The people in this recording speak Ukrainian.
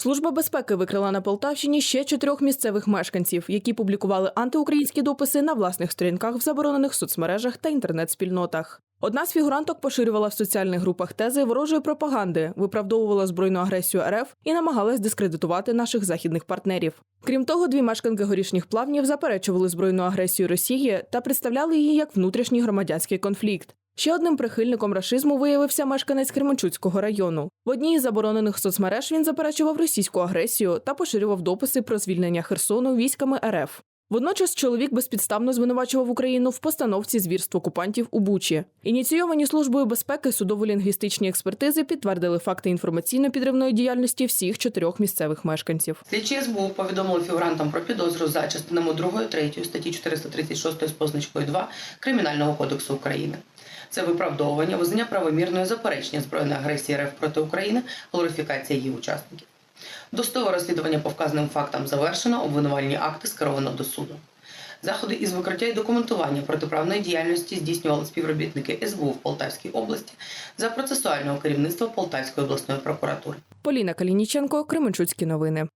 Служба безпеки викрила на Полтавщині ще чотирьох місцевих мешканців, які публікували антиукраїнські дописи на власних сторінках в заборонених соцмережах та інтернет-спільнотах. Одна з фігуранток поширювала в соціальних групах тези ворожої пропаганди, виправдовувала збройну агресію РФ і намагалась дискредитувати наших західних партнерів. Крім того, дві мешканки горішніх плавнів заперечували збройну агресію Росії та представляли її як внутрішній громадянський конфлікт. Ще одним прихильником рашизму виявився мешканець Кременчуцького району. В одній із заборонених соцмереж він заперечував російську агресію та поширював дописи про звільнення Херсону військами РФ. Водночас чоловік безпідставно звинувачував Україну в постановці звірств окупантів у Бучі. Ініційовані службою безпеки судово-лінгвістичні експертизи підтвердили факти інформаційно-підривної діяльності всіх чотирьох місцевих мешканців. Слідчі СБУ повідомили фігурантам про підозру за частинами 2 3 статті 436 з позначкою 2 Кримінального кодексу України. Це виправдовування, визнання правомірної заперечення збройної агресії РФ проти України, глорифікація її учасників. Достове розслідування по вказаним фактам завершено, обвинувальні акти скеровано до суду. Заходи із викриття і документування протиправної діяльності здійснювали співробітники СБУ в Полтавській області за процесуального керівництва Полтавської обласної прокуратури. Поліна Калініченко, Кременчуцькі новини.